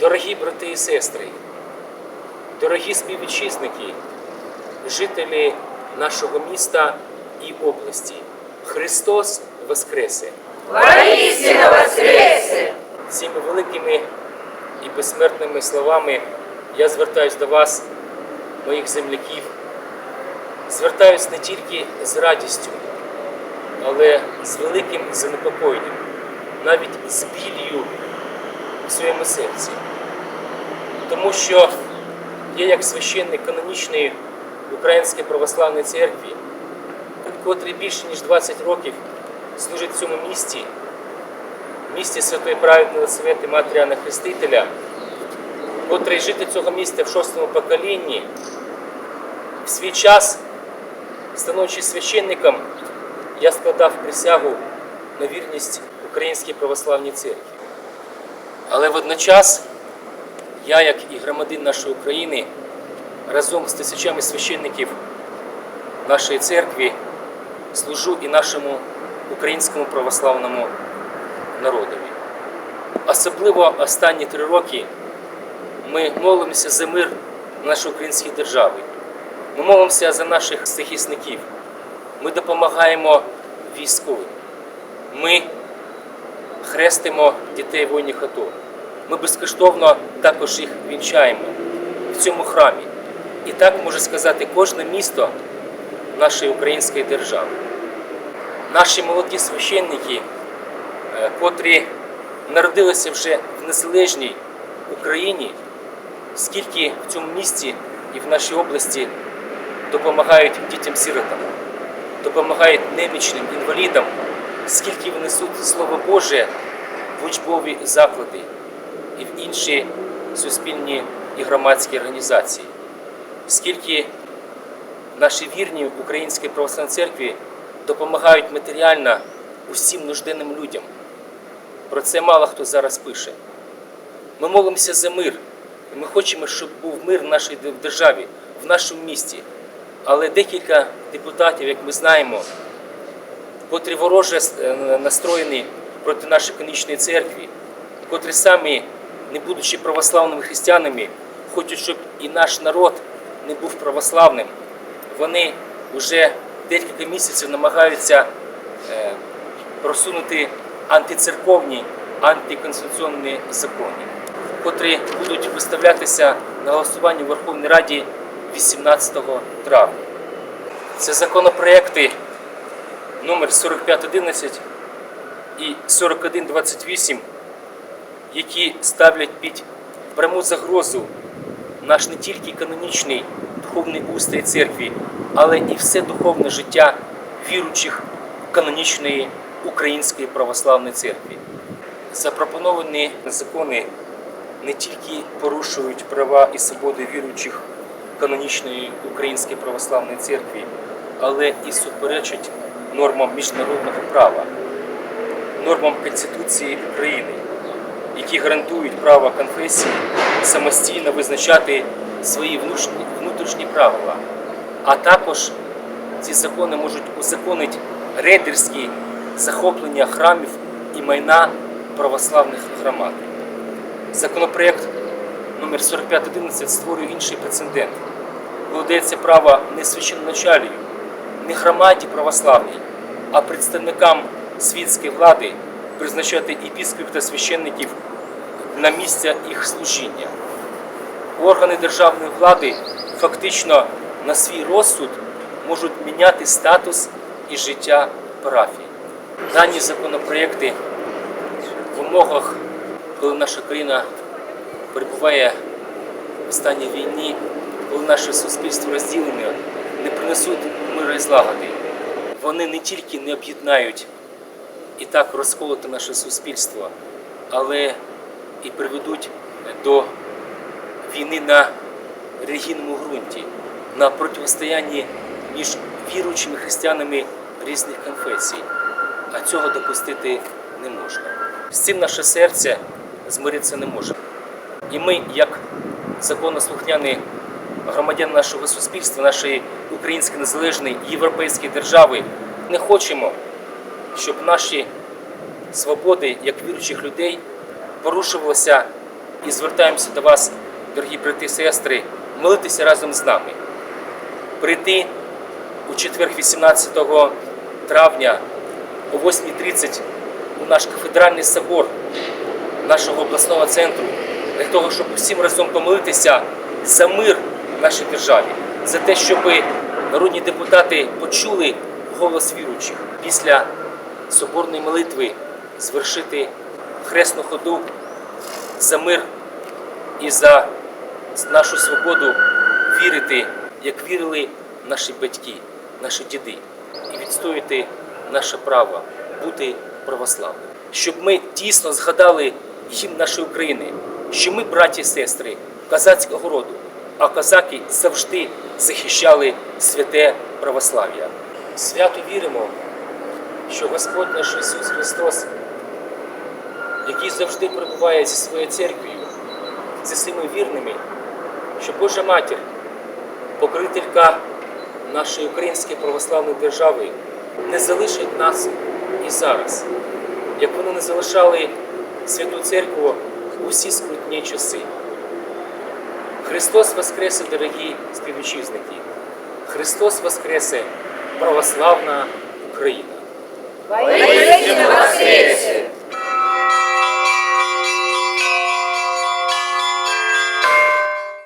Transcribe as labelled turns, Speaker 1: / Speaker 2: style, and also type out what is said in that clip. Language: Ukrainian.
Speaker 1: Дорогі брати і сестри, дорогі співвітчизники, жителі нашого міста і області, Христос Воскресе!
Speaker 2: Воистину воскресе!
Speaker 1: Цими великими і безсмертними словами я звертаюсь до вас, моїх земляків. Звертаюсь не тільки з радістю, але з великим занепокоєнням, навіть з біллю в своєму серці. Тому що я, як священник канонічної Української православної церкви, котрий більше ніж 20 років служить в цьому місті, в місті Святої Праведної Єлисавети Матері Анна Хрестителя, котрий жити цього міста в шостому поколінні, в свій час, становлячись священником, я складав присягу на вірність Українській православній церкві. Але водночас я, як і громадин нашої України, разом з тисячами священників нашої церкви служу і нашому українському православному народові. Особливо останні три роки ми молимося за мир в нашій українській державі. Ми молимося за наших захисників. Ми допомагаємо військовим. Ми хрестимо дітей воїнів АТО. Ми безкоштовно також їх вінчаємо в цьому храмі. І так може сказати кожне місто нашої української держави. Наші молоді священники, е, котрі народилися вже в незалежній Україні, скільки в цьому місті і в нашій області допомагають дітям-сиротам, допомагають немічним інвалідам, скільки внесуть Слово Боже в учбові заклади і в інші суспільні і громадські організації, скільки наші вірні Українській православній церкві допомагають матеріально усім нужденним людям. Про це мало хто зараз пише. Ми молимося за мир. Ми хочемо, щоб був мир в нашій державі, в нашому місті. Але декілька депутатів, як ми знаємо, котрі вороже е, настроєні проти нашої канонічної церкви, котрі самі, не будучи православними християнами, хочуть, щоб і наш народ не був православним, вони вже декілька місяців намагаються е, просунути антицерковні, антиконституційні закони, котрі будуть виставлятися на голосування в Верховній Раді 18 травня. Це законопроекти номер 4511 і 4128, які ставлять під пряму загрозу наш не тільки канонічний духовний устрій церкви, але і все духовне життя віруючих канонічної Української православної церкви. Запропоновані закони не тільки порушують права і свободи віруючих канонічної Української православної церкви, але і суперечать нормам міжнародного права, нормам Конституції України, які гарантують право конфесії самостійно визначати свої внутрішні, внутрішні правила. А також ці закони можуть узаконити рейдерські захоплення храмів і майна православних громад. Законопроект номер 4511 створює інший прецедент. Коли право не священноначалію, не громаді православній, а представникам світської влади призначати епіскопів та священників на місця їх служіння. Органи державної влади фактично на свій розсуд можуть міняти статус і життя парафії. Дані законопроекти в умовах, коли наша країна перебуває в стані війни, коли наше суспільство розділене, не принесуть миру і злагоди. Вони не тільки не об'єднають і так розколоти наше суспільство, але і приведуть до війни на релігійному ґрунті, на протистоянні між віруючими християнами різних конфесій. А цього допустити не можна. З цим наше серце змиритися не може. І ми, як законослухняні громадяни нашого суспільства, нашої української незалежної європейської держави, не хочемо, щоб наші свободи як віруючих людей порушувалися і звертаємося до вас, дорогі брати і сестри, молитися разом з нами, прийти у четвер 18 травня о 8.30 у наш кафедральний собор нашого обласного центру для того, щоб усім разом помолитися за мир в нашій державі, за те, щоб народні депутати почули голос віруючих після соборної молитви звершити хресну ходу за мир і за нашу свободу вірити, як вірили наші батьки, наші діди, і відстояти наше право бути православним. Щоб ми дійсно згадали гімн нашої України, що ми, браті і сестри, козацького роду, а козаки завжди захищали святе православ'я. Свято віримо, що Господь наш Ісус Христос, який завжди перебуває зі своєю церквою, зі своїми вірними, що Божа Матір, покрителька нашої української православної держави, не залишить нас і зараз, як вони не залишали Святу Церкву у всі скрутні часи. Христос Воскресе, дорогі співвітчизники! Христос Воскресе, православна Україна!
Speaker 2: Воскресе!